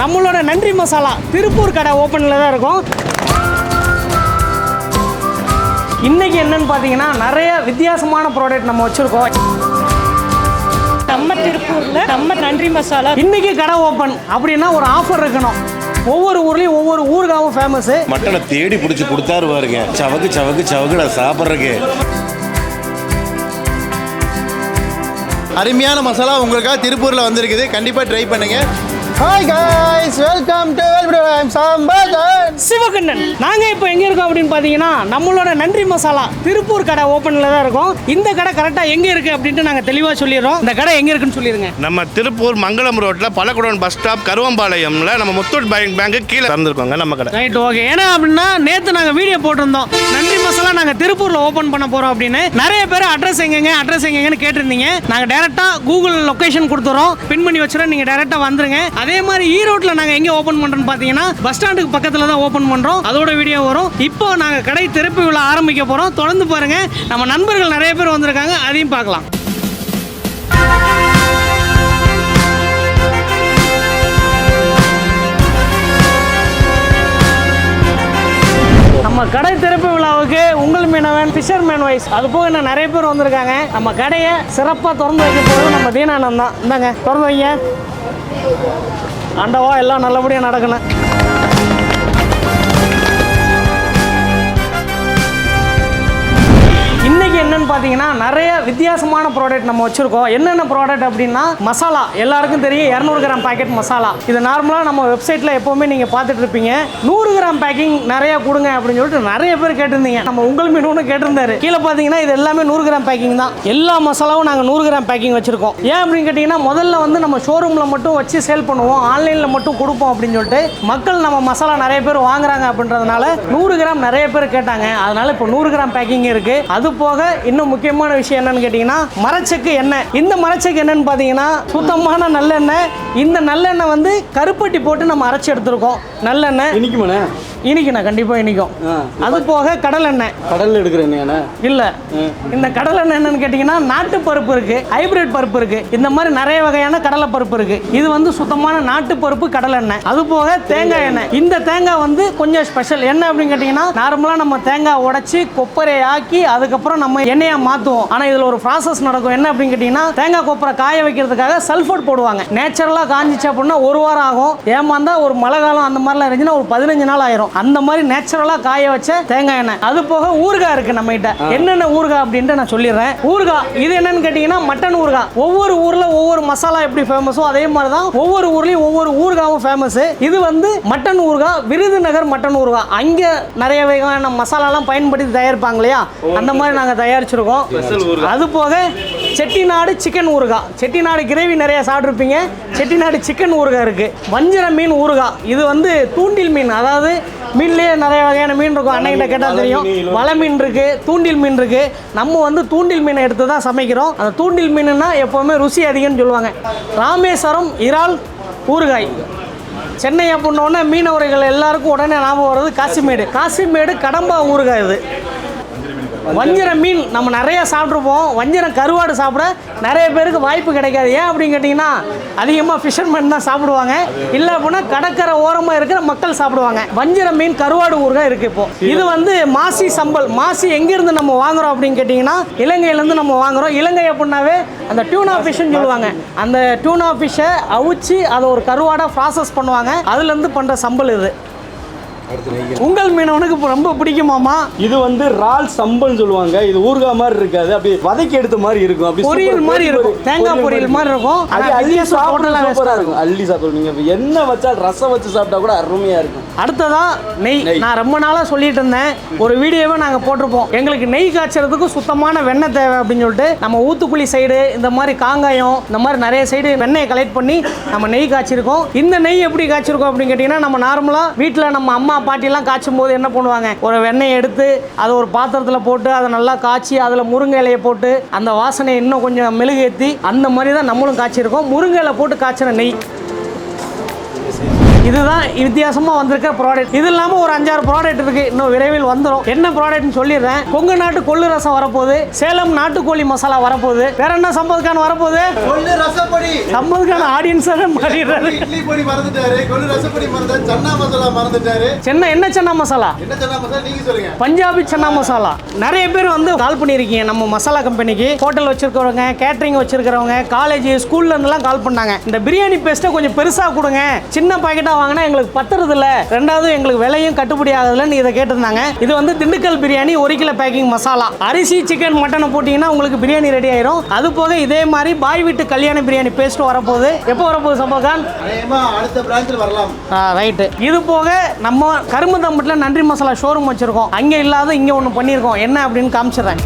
நம்மளோட நன்றி மசாலா திருப்பூர் கடை ஓப்பனில் தான் இருக்கும். இன்னைக்கு என்னன்னு பார்த்தீங்கன்னா நிறைய வித்தியாசமான ப்ராடக்ட் நம்ம வச்சுருக்கோம். நம்ம திருப்பூர்ல நம்ம நன்றி மசாலா இன்னைக்கு கடை ஓப்பன் அப்படின்னா ஒரு ஆஃபர் இருக்கணும். ஒவ்வொரு ஊர்லேயும் ஒவ்வொரு ஊருக்காவும் ஃபேமஸு மட்டனை தேடி பிடிச்சி கொடுத்தாரு பாருங்க. சவக்கு சவக்கு சவக்கு நான் சாப்பிட்றதுக்கு. அருமையான மசாலா உங்களுக்காக திருப்பூரில் வந்திருக்குது. கண்டிப்பாக ட்ரை பண்ணுங்க. Hi guys welcome to welcome Sambar Sivakannan நாங்கள் இப்போ எங்கே இருக்கோம் அப்படின்னு பார்த்தீங்கன்னா நம்மளோட நன்றி மசாலா திருப்பூர் கடை ஓப்பனில் தான் இருக்கும். இந்த கடை கரெக்டாக எங்கே இருக்குது அப்படின்ட்டு நாங்கள் தெளிவாக சொல்லிடுறோம். இந்த கடை எங்கே இருக்குன்னு சொல்லிடுங்க. நம்ம திருப்பூர் மங்களம் ரோட்டில் பல்லக்குடன் பஸ் ஸ்டாப் கருவம்பாளையம்ல நம்ம முத்தூட் பேங்க் பேங்க்கு கீழே திறந்துருக்கோங்க நம்ம கடை. ரைட் ஓகே ஏன்னா அப்படின்னா நேற்று நாங்கள் வீடியோ போட்டிருந்தோம். நன்றி மசாலா நாங்கள் திருப்பூரில் ஓப்பன் பண்ண போகிறோம் அப்படின்னு. நிறைய பேர் அட்ரஸ் எங்கெங்க அட்ரஸ் எங்கெங்கன்னு கேட்டிருந்தீங்க. நாங்கள் டேரெக்டாக கூகுள் லொக்கேஷன் கொடுத்துறோம். பின் பண்ணி வச்சுறோம் நீங்கள் டேரெக்டாக வந்துருங்க. அதே மாதிரி ஈரோட்டில் நாங்கள் எங்கே ஓப்பன் பண்ணுறோன்னு பார்த்தீங்கன்னா பஸ் ஸ்டாண்டுக்கு பக்கத்தில் தான் ஓப்பன் பண்ணுறோம் அதோட வீடியோ வரும். இப்போ நாங்கள் கடை திறப்பு விழா ஆரம்பிக்க போகிறோம் தொடர்ந்து பாருங்கள் நம்ம நண்பர்கள் நிறைய பேர் வந்திருக்காங்க. அதையும் பார்க்கலாம். நம்ம கடை திறப்பு விழாவுக்கு உங்கள் மீனவன் ஃபிஷர்மேன் வைஸ் அது போக இன்னும் நிறைய பேர் வந்திருக்காங்க. நம்ம கடையை சிறப்பாக திறந்து வைக்க போகிறது நம்ம தீனானந்தான் இந்தாங்க திறந்து வைங்க. ஆண்டவா எல்லாம் நல்லபடியாக நடக்கணும். இன்னைக்கு என்னன்னு பார்த்தீங்கன்னா நிறைய வித்தியாசமான ப்ராடக்ட் நம்ம வச்சிருக்கோம். என்னென்ன ப்ராடக்ட் அப்படின்னா மசாலா. எல்லாருக்கும் தெரியும் இரநூறு கிராம் பாக்கெட் மசாலா. இது நார்மலாக நம்ம வெப்சைட்டில் எப்போவுமே நீங்கள் பார்த்துட்டு இருப்பீங்க. நூறு கிராம் பேக்கிங் நிறைய கொடுங்க அப்படின்னு சொல்லிட்டு நிறைய பேர் கேட்டிருந்தீங்க. நம்ம உங்கள் மீனு கேட்டிருந்தாரு. கீழே பார்த்தீங்கன்னா இது எல்லாமே நூறு கிராம் பேக்கிங் தான். எல்லா மசாலாவும் நாங்கள் நூறு கிராம் பேக்கிங் வச்சிருக்கோம். ஏன் அப்படின்னு கேட்டிங்கன்னா முதல்ல வந்து நம்ம ஷோரூமில் மட்டும் வச்சு சேல் பண்ணுவோம். ஆன்லைனில் மட்டும் கொடுப்போம் அப்படின்னு சொல்லிட்டு மக்கள் நம்ம மசாலா நிறைய பேர் வாங்குறாங்க அப்படின்றதுனால நூறு கிராம் நிறைய பேர் கேட்டாங்க. அதனால இப்போ நூறு கிராம் பேக்கிங் இருக்குது அது போக இன்னும் முக்கியமான விஷயம் என்னன்னு கேட்டிங்கன்னா மரச்செக்கு எண்ணெய். இந்த மரச்செக்கு என்னன்னு பார்த்தீங்கன்னா சுத்தமான நல்லெண்ணெய். இந்த நல்லெண்ணெய் வந்து கருப்பட்டி போட்டு நம்ம அரைச்சி எடுத்திருக்கோம். நல்லெண்ணெய். இன்னைக்கு இனிக்குண்ணா கண்டிப்பாக இனிக்கும். அது போக கடலெண்ணெய் கடல்ல எடுக்கிறேண்ணே இல்ல. இந்த கடலை எண்ணெய் என்னன்னு கேட்டிங்கன்னா நாட்டு பருப்பு இருக்கு ஹைபிரிட் பருப்பு இருக்கு. இந்த மாதிரி நிறைய வகையான கடலை பருப்பு இருக்கு. இது வந்து சுத்தமான நாட்டு பருப்பு கடலை எண்ணெய். அது போக தேங்காய் எண்ணெய். இந்த தேங்காய் வந்து கொஞ்சம் ஸ்பெஷல் என்ன அப்படின்னு கேட்டிங்கன்னா நார்மலாக நம்ம தேங்காய் உடைச்சி கொப்பரை ஆக்கி அதுக்கப்புறம் நம்ம எண்ணெயை மாற்றுவோம் ஆனால் இதில் ஒரு ப்ராசஸ் நடக்கும். என்ன அப்படின்னு கேட்டிங்கன்னா தேங்காய் கொப்பரை காய வைக்கிறதுக்காக சல்ஃபர் போடுவாங்க. நேச்சுரலாக காஞ்சிச்சு அப்படின்னா ஒரு வாரம் ஆகும். ஏமாந்தா ஒரு மழை காலம் அந்த மாதிரிலாம் இருந்துச்சுன்னா ஒரு பதினஞ்சு நாள் ஆயிரும். அந்த மாதிரி நேச்சுரலாக காய வச்ச தேங்காய் எண்ணெய். அது போக ஊறுகாய் இருக்கு நம்ம கிட்ட என்னென்ன ஊறுகாய் அப்படின்ட்டு நான் சொல்லிடுறேன். ஊறுகாய் இது என்னன்னு கேட்டிங்கன்னா மட்டன் ஊறுகாய். ஒவ்வொரு ஊரில் ஒவ்வொரு மசாலா எப்படி ஃபேமஸோ அதே மாதிரி தான் ஒவ்வொரு ஊர்லேயும் ஒவ்வொரு ஊறுகாவும் ஃபேமஸ் இது வந்து மட்டன் ஊறுகாய் விருதுநகர் மட்டன் ஊறுகாய். அங்கே நிறைய வகையான மசாலாலாம் பயன்படுத்தி தயாரிப்பாங்க இல்லையா? அந்த மாதிரி நாங்கள் தயாரிச்சிருக்கோம். அது போக செட்டிநாடு சிக்கன் ஊறுகாய். செட்டிநாடு கிரேவி நிறைய சாப்பிட்ருப்பீங்க செட்டிநாடு சிக்கன் ஊறுகாய் இருக்கு. வஞ்சிர மீன் ஊறுகாய். இது வந்து தூண்டில் மீன். அதாவது மீன்லேயே நிறைய வகையான மீன் இருக்கும். அன்னைக்கிட்ட கேட்டால் தெரியும். வலை மீன் இருக்கு தூண்டில் மீன் இருக்கு. நம்ம வந்து தூண்டில் மீனை எடுத்து தான் சமைக்கிறோம். அந்த தூண்டில் மீனுன்னா எப்போவுமே ருசி அதிகம்னு சொல்லுவாங்க. ராமேஸ்வரம் இறால் ஊறுகாய். சென்னை அப்படின்னோடனே மீனவர்கள் எல்லாருக்கும் உடனே ஞாபகம் வர்றது காசிமேடு. காசிமேடு கடம்பா ஊறுகாய் இது. வஞ்சிர மீன் நம்ம நிறைய சாப்பிட்ருப்போம். வஞ்சிரம் கருவாடு சாப்பிட நிறைய பேருக்கு வாய்ப்பு கிடைக்காது. ஏன் அப்படின்னு கேட்டிங்கன்னா அதிகமாக ஃபிஷர்மேன் தான் சாப்பிடுவாங்க. இல்லை அப்படின்னா கடற்கரை ஓரமாக இருக்கிற மக்கள் சாப்பிடுவாங்க. வஞ்சிர மீன் கருவாடு ஊறுகாய் இருக்குது இப்போ. இது வந்து மாசி சம்பல். மாசி எங்கேருந்து நம்ம வாங்குகிறோம் அப்படின்னு கேட்டிங்கன்னா இலங்கையிலேருந்து நம்ம வாங்குகிறோம் இலங்கை அப்படின்னாவே அந்த டியூனா ஃபிஷ்ஷுன்னு சொல்லுவாங்க. அந்த டியூனா ஃபிஷ்ஷை அவிச்சு அதை ஒரு கருவாடாக ப்ராசஸ் பண்ணுவாங்க. அதுலேருந்து பண்ணுற சம்பல் இது. உங்கள் மீனவனுக்கு ரொம்ப பிடிக்குமாமா இது வந்து ரால் சம்பல்னு சொல்லுவாங்க. இது ஊறுகாய் மாதிரி இருக்காது. அப்படியே வதக்கி எடுத்த மாதிரி இருக்கும். அப்படி பொரியல் மாதிரி இருக்கும். தேங்காய் பொரியல் மாதிரி இருக்கும். அது அள்ளி வித்தியாசம் சாப்பிட totally ஆ சூப்பரா waste இருக்கும். அள்ளி இப்ப என்ன வச்சால் ரசம் வச்சு சாப்பிட்டா கூட அருமையா இருக்கும். அடுத்ததா நெய். நான் ரொம்ப நாளாக சொல்லிட்டு இருந்தேன். ஒரு வீடியோவை நாங்கள் போட்டிருப்போம். எங்களுக்கு நெய் காய்ச்சறதுக்கு சுத்தமான வெண்ணெய் தேவை அப்படின்னு சொல்லிட்டு நம்ம ஊத்துக்குழி சைடு இந்த மாதிரி காங்காயம் இந்த மாதிரி நிறைய சைடு வெண்ணெயை கலெக்ட் பண்ணி நம்ம நெய் காய்ச்சிருக்கோம். இந்த நெய் எப்படி காய்ச்சிருக்கோம் அப்படின்னு கேட்டிங்கன்னா நம்ம நார்மலாக வீட்டில் நம்ம அம்மா பாட்டிலாம் காய்ச்சும் போது என்ன பண்ணுவாங்க? ஒரு வெண்ணெய் எடுத்து அதை ஒரு பாத்திரத்தில் போட்டு அதை நல்லா காய்ச்சி அதில் முருங்கை இலையை போட்டு அந்த வாசனையை இன்னும் கொஞ்சம் மெழுகேற்றி அந்த மாதிரி தான் நம்மளும் காய்ச்சிருக்கோம். முருங்கை இலை போட்டு காய்ச்சின நெய். இதுதான் வித்தியாசமாக வந்திருக்க ப்ராடக்ட் இது இல்லாமல் ஒரு அஞ்சாறு ப்ராடக்ட் இருக்கு. இன்னும் விரைவில் வந்துடும் என்ன ப்ராடக்ட்னு சொல்லிடுறேன். கொங்கு நாட்டு கொள்ளு ரசம் வரப்போகுது. சேலம் நாட்டுக்கோழி மசாலா வரப்போகுது. வேற என்ன சம்பவத்துக்கான வரப்போகுது? கொள்ளு ரசப்பொடி சம்பதுக்கான ஆடியன்ஸாக மாறிடுறாரு. இட்லி பொடி மறந்துட்டாரு கொள்ளு ரசப்பொடி மறந்தாரு சன்னா மசாலா மறந்துட்டாரு. சென்னை என்ன சென்னா மசாலா? என்ன சன்னா மசாலா? நீங்க சொல்லுங்க. பஞ்சாபி சன்னா மசாலா. நிறைய பேர் வந்து கால் பண்ணியிருக்கீங்க நம்ம மசாலா கம்பெனிக்கு. ஹோட்டல் வச்சிருக்கிறவங்க கேட்டரிங் வச்சிருக்கிறவங்க காலேஜ் ஸ்கூல்ல இருந்தெல்லாம் கால் பண்ணாங்க. இந்த பிரியாணி பேஸ்ட்டை கொஞ்சம் பெருசாக கொடுங்க. சின்ன பாக்கெட்டாக வாங்கினா எங்களுக்கு பத்துறது இல்ல ரெண்டாவது எங்களுக்கு விலையும் கட்டுப்படி ஆகுதுலன்னு இதை கேட்டிருந்தாங்க. இது வந்து திண்டுக்கல் பிரியாணி ஒரு கிலோ பேக்கிங் மசாலா. அரிசி சிக்கன் மட்டனை போட்டிங்கன்னா உங்களுக்கு பிரியாணி ரெடி ஆயிரும். அது போக இதே மாதிரி பாய் வீட்டு கல்யாண பிரியாணி பேஸ்ட் வரப்போகுது. எப்போ வரப்போகுது சம்பவகான் அநேகமா அடுத்த பிரான்ச்சில் வரலாம். ரைட்டு இது போக நம்ம கரும்புத்தம்பட்டில் நன்றி மசாலா ஷோரூம் வச்சுருக்கோம். அங்கே இல்லாத இங்கே ஒன்று பண்ணியிருக்கோம். என்ன அப்படின்னு காமிச்சிடுறேன்.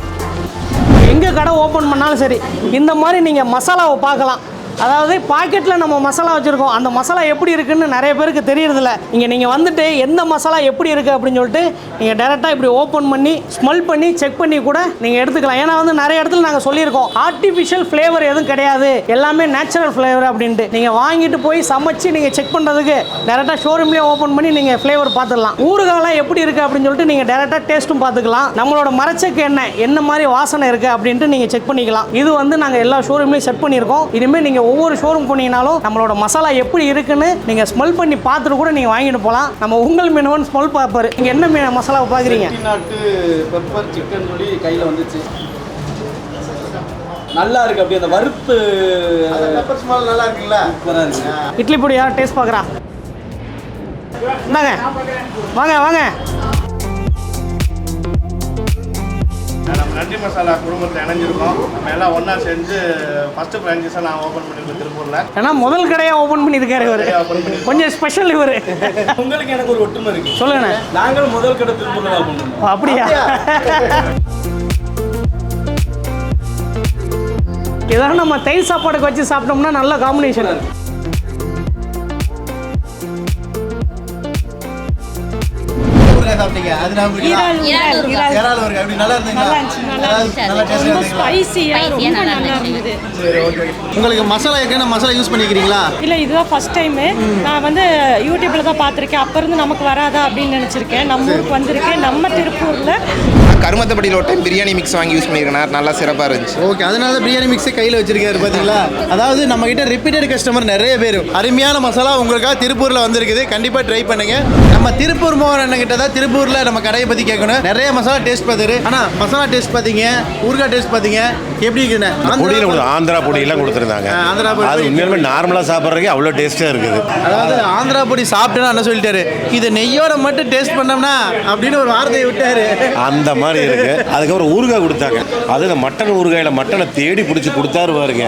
எங்கே கடை ஓப்பன் பண்ணாலும் சரி இந்த மாதிரி நீங்கள் மசாலாவை பார்க்கலாம். அதாவது பாக்கெட்டில் நம்ம மசாலா வச்சுருக்கோம். அந்த மசாலா எப்படி இருக்குன்னு நிறைய பேருக்கு தெரியறதில்ல. இங்கே நீங்கள் வந்துட்டு எந்த மசாலா எப்படி இருக்குது அப்படின்னு சொல்லிட்டு நீங்கள் டேரெக்டாக இப்படி ஓப்பன் பண்ணி ஸ்மெல் பண்ணி செக் பண்ணி கூட நீங்கள் எடுத்துக்கலாம். ஏன்னா வந்து நிறைய இடத்துல நாங்கள் சொல்லியிருக்கோம். ஆர்டிஃபிஷியல் ஃப்ளேவர் எதுவும் கிடையாது. எல்லாமே நேச்சுரல் ஃப்ளேவர் அப்படின்ட்டு. நீங்கள் வாங்கிட்டு போய் சமைச்சு நீங்கள் செக் பண்ணுறதுக்கு டேரெக்டாக ஷோரூம்லேயே ஓப்பன் பண்ணி நீங்கள் ஃப்ளேவர் பார்த்துடலாம். ஊறுகாலாம் எப்படி இருக்குது அப்படின்னு சொல்லிட்டு நீங்கள் டேரெக்டாக டேஸ்ட்டும் பார்த்துக்கலாம். நம்மளோட மரச்சக்கு என்ன என்ன மாதிரி வாசனை இருக்குது அப்படின்ட்டு நீங்கள் செக் பண்ணிக்கலாம். இது வந்து நாங்கள் எல்லா ஷோரூம்லேயும் செட் பண்ணியிருக்கோம். இனிமேல் நீங்கள் ஒவ்வொரு ஷோரூம் போனீங்கனாலும் நம்மளோட மசாலா எப்படி இருக்குன்னு நீங்கள் ஸ்மெல் பண்ணி பார்த்துட்டு கூட நீங்கள் வாங்கிட்டு போகலாம் நம்ம உங்கள் மீனவன் ஸ்மெல் பார்ப்பாரு. நீங்கள் என்ன மீன் மசாலாவை பார்க்குறீங்க? நாட்டு பெப்பர் சிக்கன் சொல்லி கையில் வந்துச்சு. நல்லா இருக்கு அப்படியே அந்த பெப்பர் ஸ்மால் நல்லா இருக்குங்களா சூப்பராக இருக்கு. இட்லி பொடி யார் டேஸ்ட் பார்க்குறா? இந்தாங்க. வாங்க வாங்க. நம்ம நன்றி மசாலா குடும்பத்தில் இணைஞ்சிருக்கோம். நம்ம எல்லாம் ஒன்றா செஞ்சு ஃபஸ்ட்டு ஃப்ரான்ச்சைஸாக நான் ஓப்பன் பண்ணியிருக்கேன் திருப்பூரில். ஏன்னா முதல் கடையாக ஓப்பன் பண்ணியிருக்காரு இவர். கொஞ்சம் ஸ்பெஷல் இவர். உங்களுக்கு எனக்கு ஒரு ஒற்றுமை இருக்கு. சொல்லுங்கண்ணே நாங்களும் முதல் கடை திருப்பூர்ல தான் பண்ணோம் ஓ, அப்படியா? இதெல்லாம் நம்ம தயிர் சாப்பாடுக்கு வச்சு சாப்பிட்டோம்னா நல்ல காம்பினேஷன் ஊறுகாய் சாப்பிட்டீங்க? அது நான் இறால் அப்படி நல்லா இருந்தீங்களா டேஸ்டாக ரொம்ப இருந்தீங்களா ஸ்பைசியாக ரொம்ப நல்லா இருந்தது. உங்களுக்கு மசாலா ஏற்கனவே மசாலா யூஸ் பண்ணிக்கிறீங்களா? இல்லை இதுதான் ஃபர்ஸ்ட் டைமு நான் வந்து யூடியூப்பில் தான் பார்த்துருக்கேன். அப்போ இருந்து நமக்கு வராதா அப்படின்னு நினச்சிருக்கேன். நம்ம ஊருக்கு வந்திருக்கேன். நம்ம திருப்பூரில் கருமத்தப்படியில் ஒரு டைம் பிரியாணி மிக்ஸ் வாங்கி யூஸ் பண்ணியிருக்கேன். நல்லா சிறப்பாக இருந்துச்சு. ஓகே அதனால தான் பிரியாணி மிக்ஸை கையில் வச்சிருக்காரு பார்த்தீங்களா? அதாவது நம்ம கிட்ட ரிப்பீட்டட் கஸ்டமர் நிறைய பேர். அருமையான மசாலா உங்களுக்காக திருப்பூரில் வந்திருக்குது. கண்டிப்பாக ட்ரை பண்ணுங்க. நம்ம திருப்பூர் மோகன் அண்ணன் கிட்ட தான் திருப்பூரில் நம்ம கடையை பற்றி கேட்கணும். நிறைய மசாலா டேஸ்ட் பார்த்தாரு. ஆனால் மசாலா டேஸ்ட் பார்த்தீங்க ஊறுகாய் டேஸ்ட் பார்த்தீங்க எப்படி இருக்குண்ணே ஆந்திரா- பொடியெல்லாம் கொடுத்துருந்தாங்க. ஆந்திரா பொடி. அது உண்மையிலுமே நார்மலாக சாப்பிட்றதுக்கு அவ்வளோ டேஸ்ட்டாக இருக்குது. அதாவது ஆந்திரா பொடி சாப்பிட்டேன்னா என்ன சொல்லிட்டாரு. இது நெய்யோட மட்டும் டேஸ்ட் பண்ணோம்னா அப்படின்னு ஒரு வார்த்தையை விட்டாரு. அந்த மாதிரி இருக்கு. அதுக்கப்புறம் ஊறுகாய் கொடுத்தாங்க. அது இந்த மட்டன் ஊறுகாயில் மட்டனை தேடி பிடிச்சி கொடுத்தாரு பாருங்க.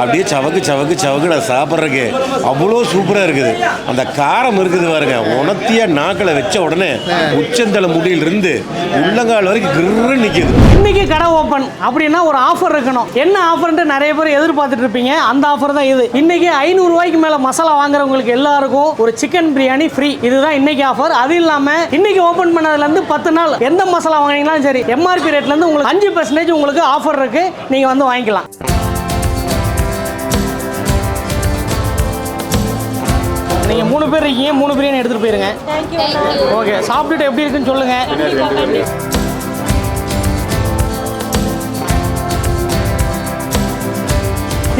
அப்படியே சவக்கு சவக்கு சவக்கு நான் சாப்பிட்றதுக்கு. அவ்வளோ சூப்பராக இருக்குது. அந்த காரம் இருக்குது பாருங்க. உணர்த்தியாக நாக்களை வச்ச உடனே உச்சந்தலை முடியிலிருந்து உள்ளங்கால் வரைக்கும் கிரு நிற்கிது இன்னைக்கு கடை ஓப்பன். அப்படின்னா ஒரு ஆஃபர் இருக்கணும். என்ன ஆஃபர்ன்ட்டு நிறைய பேர் எதிர்பார்த்துட்டு இருப்பீங்க. அந்த ஆஃபர் தான் இது. இன்னைக்கு ஐநூறு ரூபாய்க்கு மேல மசாலா வாங்குறவங்களுக்கு எல்லாருக்கும் ஒரு சிக்கன் பிரியாணி ஃப்ரீ இதுதான் இன்னைக்கு ஆஃபர் அது இல்லாம இன்னைக்கு ஓப்பன் பண்ணதுல இருந்து பத்து நாள் எந்த மசாலா வாங்கினீங்களாலும் சரி எம்ஆர்பி ரேட்ல இருந்து உங்களுக்கு அஞ்சு பர்சன்டேஜ் உங்களுக்கு ஆஃபர் இருக்கு. நீங்க வந்து வாங்கிக்கலாம். நீங்க மூணு பேர் இருக்கீங்க மூணு பிரியாணி எடுத்துட்டு போயிருங்க. ஓகே சாப்பிட்டுட்டு எப்படி இருக்குன்னு சொல்லுங்க.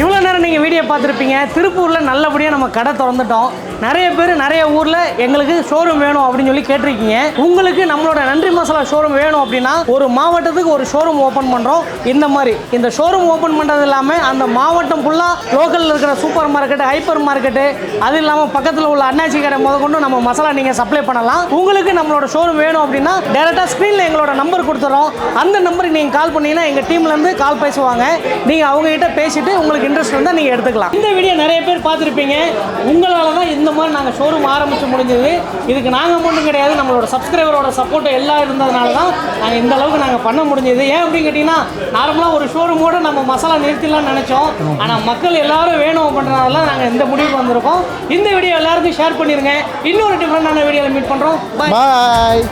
இவ்வளோ நேரம் நீங்கள் வீடியோ பார்த்துருப்பீங்க. திருப்பூரில் நல்லபடியாக நம்ம கடை திறந்துட்டோம். நிறைய பேர் நிறைய ஊரில் எங்களுக்கு ஷோரூம் வேணும் அப்படின்னு சொல்லி கேட்டிருக்கீங்க. உங்களுக்கு நம்மளோட நன்றி மசாலா ஷோரூம் வேணும் அப்படின்னா ஒரு மாவட்டத்துக்கு ஒரு ஷோரூம் ஓப்பன் பண்ணுறோம் இந்த மாதிரி இந்த ஷோரூம் ஓப்பன் பண்ணுறது இல்லாமல் அந்த மாவட்டம் ஃபுல்லாக லோக்கலில் இருக்கிற சூப்பர் மார்க்கெட்டு ஹைப்பர் மார்க்கெட்டு அது இல்லாமல் பக்கத்தில் உள்ள அண்ணாச்சி கடை முதற்கொண்டு நம்ம மசாலா நீங்கள் சப்ளை பண்ணலாம். உங்களுக்கு நம்மளோட ஷோரூம் வேணும் அப்படின்னா டேரெக்டாக ஸ்க்ரீனில் எங்களோட நம்பர் கொடுத்துறோம். அந்த நம்பருக்கு நீங்கள் கால் பண்ணீங்கன்னா எங்கள் டீம்லேருந்து கால் பேசுவாங்க. நீங்கள் அவங்ககிட்ட பேசிட்டு உங்களுக்கு இன்ட்ரெஸ்ட் இருந்தால் நீங்கள் எடுத்துக்கலாம். இந்த வீடியோ நிறைய பேர் பார்த்துருப்பீங்க. உங்களால் தான் இந்த மாதிரி நாங்கள் ஷோரூம் ஆரம்பித்து முடிஞ்சது. இதுக்கு நாங்கள் மட்டும் கிடையாது நம்மளோட சப்ஸ்கிரைபரோட சப்போர்ட் எல்லாம் இருந்ததுனால தான் நாங்கள் இந்த அளவுக்கு நாங்கள் பண்ண முடிஞ்சது. ஏன் அப்படின்னு கேட்டிங்கன்னா நார்மலாக ஒரு ஷோரூமோடு நம்ம மசாலா நிறுத்திடலாம்னு நினச்சோம். ஆனால் மக்கள் எல்லாரும் வேணும் அப்படின்றதுனால நாங்கள் இந்த முடிவுக்கு வந்திருக்கோம். இந்த வீடியோ எல்லாருக்கும் ஷேர் பண்ணிடுங்க இன்னொரு டிஃப்ரெண்டான வீடியோவில் மீட் பண்ணுறோம் பாய்